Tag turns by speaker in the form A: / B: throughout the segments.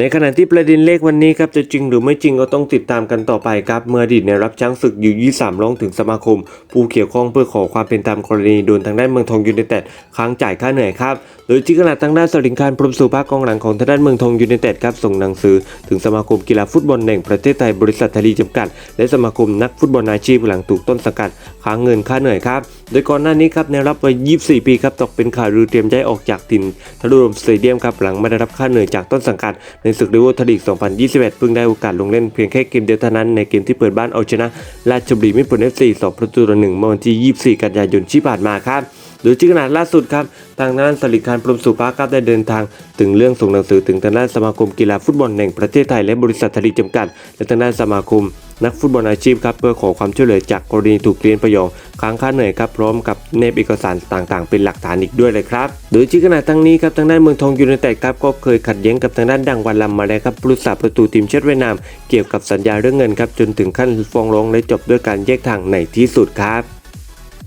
A: ในขณะที่ประเด็นเลขวันนี้ครับจะจริงหรือไม่จริงก็ต้องติดตามกันต่อไปครับ เมื่ออดีตในรับช้างศึกอยู่ 23 ร้องถึงสมาคม ผู้เกี่ยวข้องเพื่อขอความเป็นธรรมกรณีโดนทางด้านเมืองทองยูไนเต็ดค้างจ่ายค่าเหนื่อยครับ โดยที่ขณะทางด้านสลิงคารพรมสุภาคกองหลังของทางด้านเมืองทองยูไนเต็ดครับส่งหนังสือ ถึงสมาคมกีฬาฟุตบอลแห่งประเทศไทยบริษัททารีจำกัด และสมาคมนักฟุตบอลอาชีพหลังถูกต้นสังกัดค้างเงินค่าเหนื่อยครับ โดยก่อนหน้านี้ครับในรับวัย 24 ปีครับตกเป็นข่าวรือเตรียมย้ายออกจากถิ่นทรุลมสเตเดียมครับหลังไม่ได้รับค่าเหนื่อยจากต้นสังกัดในศึกลิเวอร์พูลลีก 2021 เพิ่งได้โอกาสลงเล่นเพียงแค่เกมเดียวเท่านั้นในเกมที่เปิดบ้านเอาชนะราชบุรีมิตรผล FC 2ประตูต่อ1เมื่อวันที่ 24 กันยายนที่ผ่านมาครับ ดยที่ขนาดล่าสุดครับ ทางด้านสลิดคารพรมสุภาครับได้เดินทาง ถึงเรื่องส่งหนังสือถึงทางด้านสมาคมกีฬาฟุตบอลแห่งประเทศไทยและบริษัททารีจำกัด และทางด้านสมาคม นักฟุตบอลอาชีพครับเพื่อขอความช่วยเหลือจากกรณีถูกเรียนประโยงค้างค่าเหนื่อยครับพร้อมกับเนบเอกสารต่างๆ เป็นหลักฐานอีกด้วยเลยครับ โดยที่ขณะทั้งนี้ครับทางด้านเมืองทองยูไนเต็ดครับก็เคยขัดแย้งกับทางด้านดังวันลำมาแล้วครับผู้รักษาประตูทีมชาติเวียดนาม เกี่ยวกับสัญญาเรื่องเงินครับจนถึงขั้นฟ้องร้องและจบด้วยการแยกทางในที่สุดครับ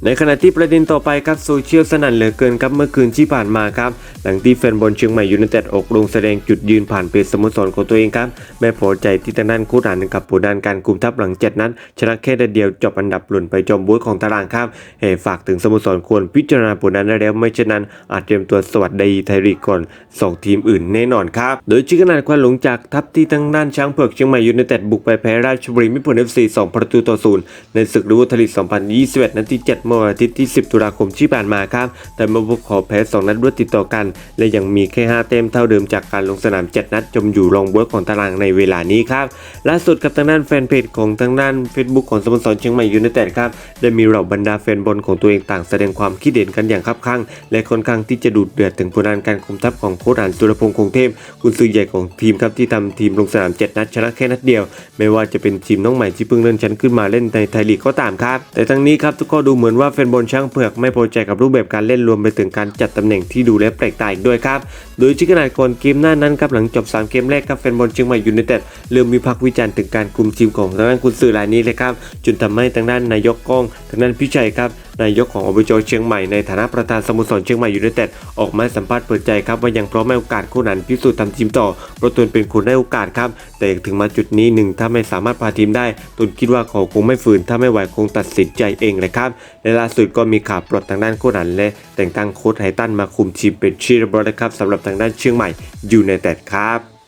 A: ในขณะที่ประเด็นต่อไปครับโซเชียลสนั่นเหลือเกินครับเมื่อคืนที่ผ่านมาครับหลังที่แฟนบอลเชียงใหม่ยูไนเต็ดออกลงแสดงจุดยืนผ่านเพจสโมสรของตัวเองครับไม่พอใจที่ทางด้านคู่ด่านกับผลด้านการคุมทัพหลังเจ็ดนัดชนะแค่เดียวจบอันดับหล่นไปจอมบุ้ยของตารางครับเห่ฝากถึงสโมสรควรพิจารณาผลนั้นได้แล้วไม่เช่นนั้น อาจเตรียมตัวสวัสดีไทยลีกก่อนสองทีมอื่นแน่นอนครับโดยชื่อขนาดควันหลงจากทัพที่ทางด้านช้างเผือกเชียงใหม่ยูไนเต็ดบุกไปแพ้ราชบุรีมิตรผล FC 2ประตูต่อศูนย์ในศึกลิเวอร์พูลลีก2021นัดที่7เมื่อวันอาทิตย์ที่ 10 ตุลาคมที่ผ่านมาครับ แต่มาบุกขอแพ้ 2 นัดรวดติดต่อกัน และยังมีแค่ 5 เต็มเท่าเดิมจากการลงสนาม 7 นัดจมอยู่รองเวิร์กของตารางในเวลานี้ครับ ล่าสุดกับทางด้านแฟนเพจของทางด้าน Facebook ของสโมสรเชียงใหม่ยูไนเต็ดครับได้มีเหล่าบรรดาแฟนบอลของตัวเองต่างแสดงความคิดเห็นกันอย่างคับข้างและค่อนข้างที่จะดูดเดือดถึงผลงานการคุมทัพของโค้ชอ่านสุรพงษ์คงเทพกุนซือใหญ่ของทีมครับที่ทำทีมลงสนาม 7 นัดชนะแค่นัดเดียว ไม่ว่าจะเป็นทีมน้องใหม่ที่เพิ่งเลื่อนชั้นขึ้นมาเล่นในไทยลีกก็ตามครับ แต่ทั้งนี้ครับทุกคนดูเหมือนว่าแฟนบอลช่างเผือกไม่พอใจกับรูปแบบการเล่นรวมไปถึงการจัดตำแหน่งที่ดูและแปลกตาอีกด้วยครับ โดยที่ขนาดก่อนเกมหน้านั้นครับหลังจบ 3 เกมแรกครับแฟนบอลเชียงใหม่ยูไนเต็ดเริ่มวิพากวิจารณ์ถึงการคุมทีมของทางด้านกุนซือรายนี้เลยครับจนทำให้ทางด้านนายกก้องทางด้านพิชัยครับนายกของอบจเชียงใหม่ในฐานะประธานสโมสรเชียงใหม่ยูไนเต็ดออกมาสัมภาษณ์เปิดใจครับว่ายังพร้อมให้โอกาสคู่นั้นพิสูจน์ทำทีมต่อเพราะตนเป็นคนได้โอกาสครับแต่ถึงมาจุดนี้หนึ่งถ้าไม่สามารถพาทีมได้ตนคิดว่าเขาคงไม่ฝืนถ้าไม่ไหวคงตัดสินใจเองเลยครับและล่าสุดก็มีข่าวปลดทางด้านคู่นั้นและแต่งตั้งโค้ชไฮตันมาคุมทีมเป็นที่เรียบร้อยแล้วครับสำหรับทางด้านเชียงใหม่ยูไนเต็ดครับ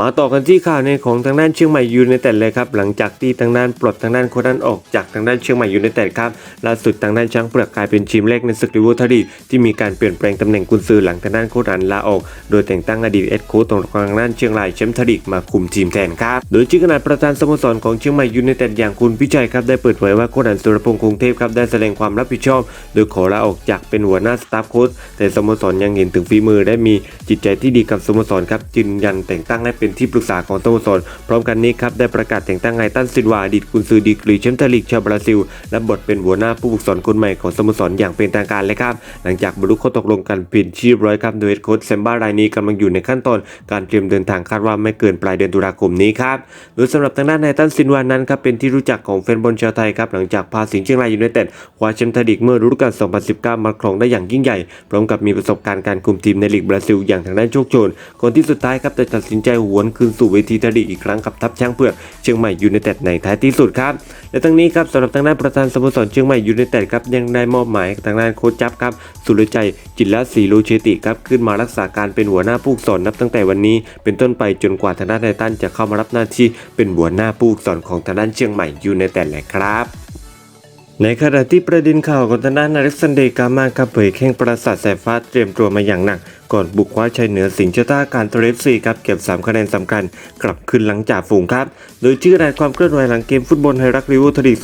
A: มาต่อกันที่ข่าวในของทางด้านเชียงใหม่ยูไนเต็ดเลยครับหลังจากที่ทางด้านปลดทางด้านโค้ชนั้นออกจากทางด้านเชียงใหม่ยูไนเต็ดครับล่าสุดทางด้านช้างเปลือกกลายเป็นทีมแรกในศึกลิเวอร์พูลลีที่มีการเปลี่ยนแปลงตำแหน่งกุนซือหลังทางด้านโค้ชนั้นลาออก โดยแต่งตั้งอดีตเอ็ดโค้ชของทางด้านเชียงรายแชมป์ทลีกมาคุมทีมแทนครับโดยชื่อขนาดประธานสโมสรของเชียงใหม่ยูไนเต็ดอย่างคุณพิชัยครับได้เปิดเผยว่าโค้ชอันสุรพงษ์คงเทพครับได้แสดงความรับผิดชอบ โดยขอลาออกจากเป็นหัวหน้าสตาฟโค้ชแต่สโมสรยังเห็นถึงฝีมือได้มีจิตใจที่ดีกับสโมสรครับจึงยันแต่งตั้งให้เป็นที่ปรึกษาของสโมสรพร้อมกันนี้ครับได้ประกาศแต่งตั้งไงตันซินวาอดีตกุนซือดีกรีแชมป์ลีกชาวบราซิลและบทเป็นหัวหน้าผู้ฝึกสอนคนใหม่ของสโมสรอย่างเป็นทางการเลยครับ หลังจากบรรลุข้อตกลงกันเป็นที่ร้อยครับโดยเฮดโค้ชเซมบ้ารายนี้กำลังอยู่ในขั้นตอนการเตรียมเดินทางคาดว่าไม่เกินปลายเดือนตุลาคมนี้ครับโดยสำหรับทางด้านไนตันซินวานั้นครับเป็นที่รู้จักของแฟนบอลชาวไทยครับหลังจากพาสิงห์เชียงรายยูไนเต็ดคว้าแชมป์ไทยลีกเมื่อฤดูกาล 2019 มาครองได้อย่างยิ่งใหญ่ พร้อมกับมีประสบการณ์การคุมทีมในลีกบราซิลอย่างทางด้านโชคโชนคนที่สุดท้ายครับจะตัดสินใจหวนคืนสู่เวทีไทยลีกอีกครั้งกับทัพช้างเผือกเชียงใหม่ยูไนเต็ดในท้ายที่สุดครับและทั้งนี้ครับสำหรับทางด้านประธานสโมสรเชียงใหม่ยูไนเต็ดครับยังได้มอบหมายทางด้านโค้ชจับครับสุรใจจิตรลศรีโลเชติครับขึ้นมารักษาการเป็นหัวหน้าผู้สอนนับตั้งแต่วันนี้ เป็นต้นไปจนกว่าทางด้านไททันจะเข้ามารับหน้าที่เป็นหัวหน้าผู้สอนของทางด้านเชียงใหม่ยูไนเต็ดแหละครับในขณะที่ประเด็นข่าวของทางด้านอเล็กซานเดร์กามาครับเผยแข้งปราสาทสายฟ้าเตรียมตัวมาอย่างหนัก ก่อนบุกคว้าชัยเหนือสิงห์เจ้าการเทรฟซีครับเก็บ 3 คะแนนสำคัญกลับขึ้นหลังจากฝูงครับ โดยชื่อรายความเคลื่อนไหวหลังเกมฟุตบอลไทยรักริวทลีก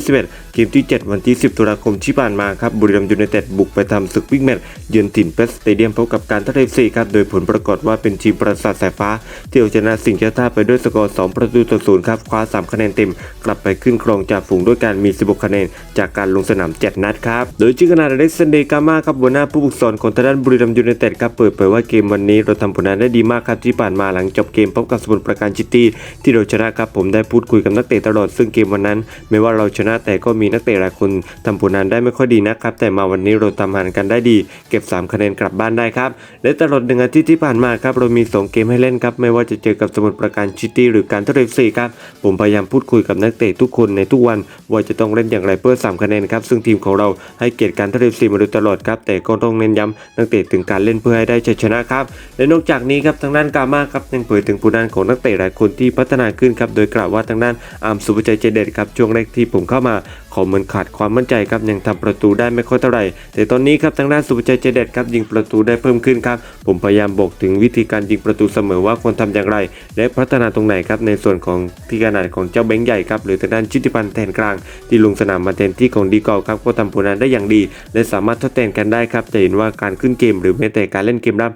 A: 2021 เกมที่ 7 วันที่ 10 ตุลาคมที่ผ่านมาครับบุรีรัมย์ยูไนเต็ดบุกไปทำศึกบิ๊กแมตช์เยือนถิ่นเพชรสเตเดียมพบกับการเทรฟซีครับโดยผลปรากฏว่าเป็นทีมประสาทสายฟ้าที่เอาชนะสิงห์เจ้าไปด้วยสกอร์ 2 ประตูต่อศูนย์ครับคว้า 3 คะแนนเต็ม กลับไปขึ้นครองจากฝูงด้วยการมี 16 คะแนน จากการลงสนาม 7 นัดครับโดยชื่อขนาดเล็กซันเดกามาครับหัวหน้าผู้ฝึกสอนของทางด้านบุรีรัมย์ยูไนเต็ดครับเปิดเผยว่าเกมวันนี้เราทำผลงานได้ดีมากครับที่ผ่านมาหลังจบเกมพบกับสมุทรปราการซิตี้ที่เราชนะครับผมได้พูดคุยกับนักเตะตลอดซึ่งเกมวันนั้น ไม่ว่าเราชนะแต่ก็มีนักเตะหลายคนทำผลงานได้ไม่ค่อยดีนะครับแต่มาวันนี้เราทำงานกันได้ดี เก็บ 3 คะแนนกลับบ้านได้ครับและตลอดหนึ่งอาทิตย์ที่ผ่านมาครับเรามี 2 เกมให้เล่นครับไม่ว่าจะเจอกับสมุทรปราการซิตี้หรือการเทเรฟซีครับผมพยายามพูดคุยกับนักเตะทุกคนในทุกวัน ว่าจะต้องเล่นอย่างไรเพื่อ 3 คะแนนครับซึ่งทีมของเราให้เกียรติการเทเรฟซีมาโดยตลอดครับแต่ก็ต้องเน้นย้ำนักเตะถึงการเล่นเพื่อให้ได้ชัยชนะครับและนอกจากนี้ครับทางด้านกามาครับยังเผยถึงผลงานของนักเตะหลายคนที่พัฒนาขึ้นครับโดยกล่าวว่าทางด้านอาร์มสุภชัยเจเด็ดครับช่วงแรกที่ผมเข้ามาขอเหมือนขาดความมั่นใจครับยังทำประตูได้ไม่ค่อยเท่าไหร่แต่ตอนนี้ครับทางด้านสุภชัยเจเด็ดครับยิงประตูได้เพิ่มขึ้นครับผมพยายามบอกถึงวิธีการยิงประตูเสมอว่าควรทำอย่างไร และพัฒนาตรงไหนครับในส่วนของที่ขนาดของเจ้าแบงค์ใหญ่ครับหรือทางด้านชิติพันธ์แทนกลาง ที่ลงสนามมาแทนที่ของดีกอลครับก็ทำผลงานได้อย่างดี และสามารถทดแทนกันได้ครับจะเห็นว่าการขึ้นเกมหรือแม้แต่การเล่นเกมรับ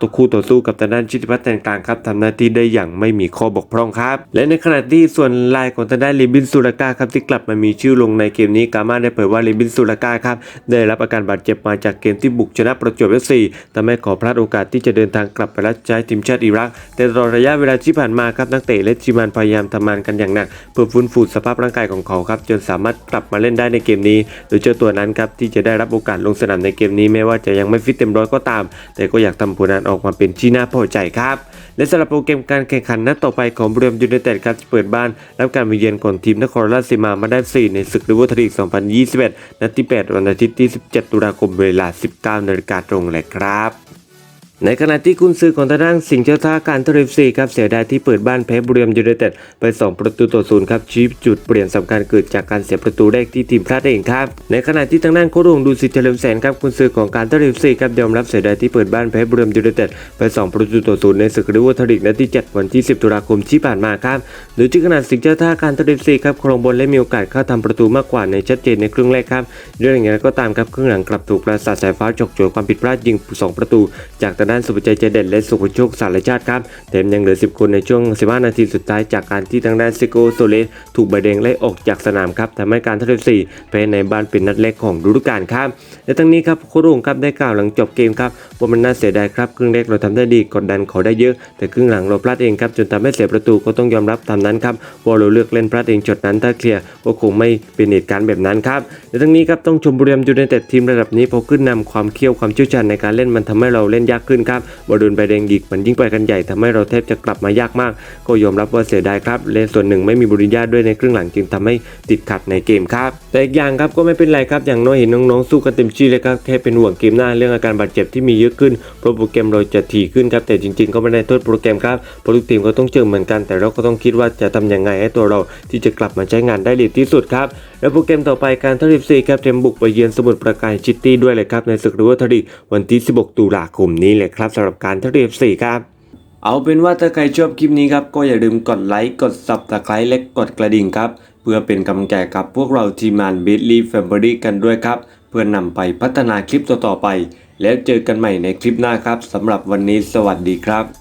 A: ตัวคู่ต่อสู้กับทางด้านชิติพัฒน์แทนกลางครับทำหน้าที่ได้อย่างไม่มีข้อบกพร่องครับ และในขณะที่ส่วนลายของทางด้านลิบินซูลากาครับที่กลับมามีชื่อลงในเกมนี้กามาได้เผยว่าลิบินซูลากาครับได้รับอาการบาดเจ็บมาจากเกมที่บุกชนะประจวบเอฟซีทำให้ขอพลาดโอกาสที่จะเดินทางกลับไปรับใช้ทีมชาติอิรัก แต่ตลอดระยะเวลาที่ผ่านมาครับนักเตะและทีมงานพยายามทำงานกันอย่างหนัก เพื่อฟื้นฟูสภาพร่างกายของเขาครับจนสามารถกลับมาเล่นได้ในเกมนี้โดยเจ้าตัวนั้นครับที่จะได้รับโอกาสลงสนามในเกมนี้แม้ว่าจะยังไม่ฟิตเต็มร้อยก็ตาม แต่ก็อยากทำผลงานออกมาเป็นที่น่าพอใจครับ และสำหรับโปรแกรมการแข่งขันนัดต่อไปของบุรีรัมยูไนเต็ดครับจะเปิดบ้านรับการมาเยือนของทีมนครราชสีมามาได้4ในศึกลิเวอร์ทลีก2021 นัดที่ 8 วันอาทิตย์ที่ 17 ตุลาคมเวลา 19นาฬิกาตรงเลยครับ ในขณะที่คุณซื้อของทางด้านสิงห์เจ้าท่าการเทเรฟซีครับเสียดายที่เปิดบ้านแพ้บุรีรัมย์ยูไนเต็ดไป 2 ประตูต่อศูนย์ครับชี้จุดเปลี่ยนสำคัญเกิดจากการเสียประตูแรกที่ทีมพลาดเองครับ ในขณะที่ทางด้านโค้ชงดูสิทธิเฉลิมแสนครับคุณซื้อของการเทเรฟซีครับยอมรับเสียดายที่เปิดบ้านแพ้บุรีรัมย์ยูไนเต็ดไป 2 ประตูต่อศูนย์ในศึกริเวอร์ทลีกนัดที่ 7 วันที่ 10 ตุลาคมที่ผ่านมาครับโดยที่ขณะสิงห์เจ้าท่าการเทเรฟซีครับครองบอลและมีโอกาสเข้าทำประตูมากกว่าในชัดเจนในครึ่งแรกครับเรื่อย่างไรก็ตามครับครึ่งหลังกลับถูกประสาทสายฟ้าฉกฉวยความผิดพลาดยิงสองประตูจากางด้านสุภชัยเจเด็ดและสุภโชคสารชาติครับแถมยังเหลือ 10 คนในช่วง 15 นาทีสุดท้ายจากการที่ทางด้านซิโกโซเลสถูกใบแดงไล่ออกจากสนามครับทำให้การทัพสี่แพ้ในบ้านเป็นนัดแรกของฤดูกาลครับและทั้งนี้ครับโค้ชโรงครับได้กล่าวหลังจบเกมครับว่ามันน่าเสียดายครับครึ่งแรกเราทำได้ดีกดดันเขาได้เยอะ แต่ครึ่งหลังเราพลาดเองครับจนทำให้เสียประตูก็ต้องยอมรับตามนั้นครับว่าเราเลือกเล่นพลาดเองจดนั้นถ้าเคลียร์ก็คงไม่เป็นเหตุการณ์แบบนั้นครับและทั้งนี้ครับต้องชมบุรีรัมย์ยูไนเต็ดทีมระดับนี้พอขึ้นนำความเขี้ยวความเชี่ยวชาญในการเล่นมันทำให้เราเล่นยากขึ้นครับบอลโดนใบแดงอีกมันยิ่งไปกันใหญ่ทำให้เราแทบจะกลับมายากมาก ก็ยอมรับว่าเสียดายครับและส่วนหนึ่งไม่มีบุริญญาด้วยในครึ่งหลังจึงทำให้ติดขัดในเกมครับ แต่อีกอย่างครับก็ไม่เป็นไรครับอย่างน้อยเห็นน้องๆสู้กันเต็มที่เลยครับแค่เป็นห่วงเกมหน้าเรื่องอาการบาดเจ็บที่มีเยอะขึ้นโปรแกรมเราจะถี่ขึ้นครับแต่จริง ๆ ก็ไม่ได้โทษโปรแกรมครับเพราะทุกทีมก็ต้องเจอเหมือนกัน แต่เราก็ต้องคิดว่าจะทำยังไงให้ตัวเราที่จะกลับมาใช้งานได้ดีที่สุดครับและโปรแกรมต่อไปการทัพทีซีครับเตรียมบุกไปเยือนสมุทรปราการซิตี้ด้วยเลยครับในศึกริเวอร์ทลีกวันที่ 16 ตุลาคมนี้เลยครับสำหรับการทัพทีซีครับเอาเป็นว่าถ้าใครชอบคลิปนี้ครับก็อย่าลืมกดไลค์กด subscribe และกดกระดิ่งครับ เพื่อเป็นกำลังใจกับพวกเราทีมงาน b i t l y Family กันด้วยครับ เพื่อนำไปพัฒนาคลิปต่อๆไป แล้วเจอกันใหม่ในคลิปหน้าครับสำหรับวันนี้สวัสดีครับ